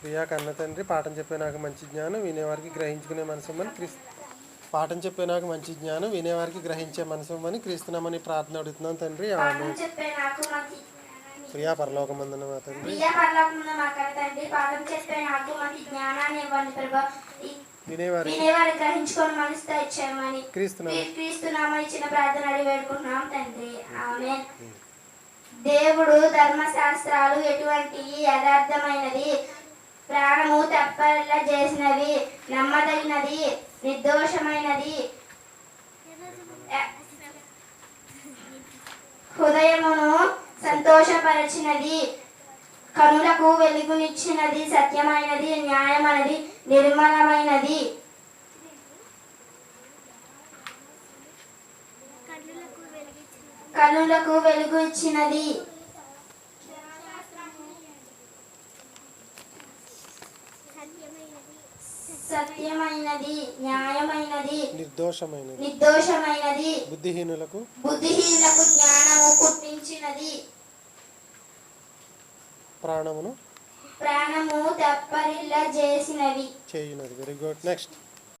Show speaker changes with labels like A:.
A: ప్రియా కన్న తండ్రి పాఠం చెప్పే నాకు మంచి జ్ఞానం వినేవారికి గ్రహించుకునే మనసు ఇమ్మని క్రీస్తు పాఠం చెప్పే నాకు మంచి జ్ఞానం వినేవారికి గ్రహించే మనసు ఇమ్మని క్రీస్తున్నామని ప్రార్థన అడుగుతున్నాం తండ్రి. ఆమె ప్రియా పరలోకమందున మా తండ్రి.
B: వినేవారు గ్రహించుకొని మనసుతో ఇచ్చామని
A: క్రీస్తున్నాము
B: క్రీస్తునామా ఇచ్చిన ప్రార్థన అడిగి వేడుకుంటున్నాం తండ్రి. ఆమె దేవుడు ధర్మశాస్త్రాలు ఎటువంటి యథార్థమైనది? ప్రాణము తప్పలా చేసినది నమ్మదగినది నిర్దోషమైనది. హృదయమును సంతోషపరచినది కనులకు వెలుగునిచ్చినది సత్యమైనది న్యాయమైనది నిర్మలమైనది. కనులకు వెలుగు ఇచ్చినది. సత్యమైనది న్యాయమైనది
A: నిర్దోషమైనది.
B: నిర్దోషమైనది
A: బుద్ధిహీనులకు
B: బుద్ధిహీనులకు జ్ఞానము పుట్టించినది.
A: ప్రాణమును
B: ప్రాణము తప్పరిల్ల చేసినవి
A: చేయునది. Very good next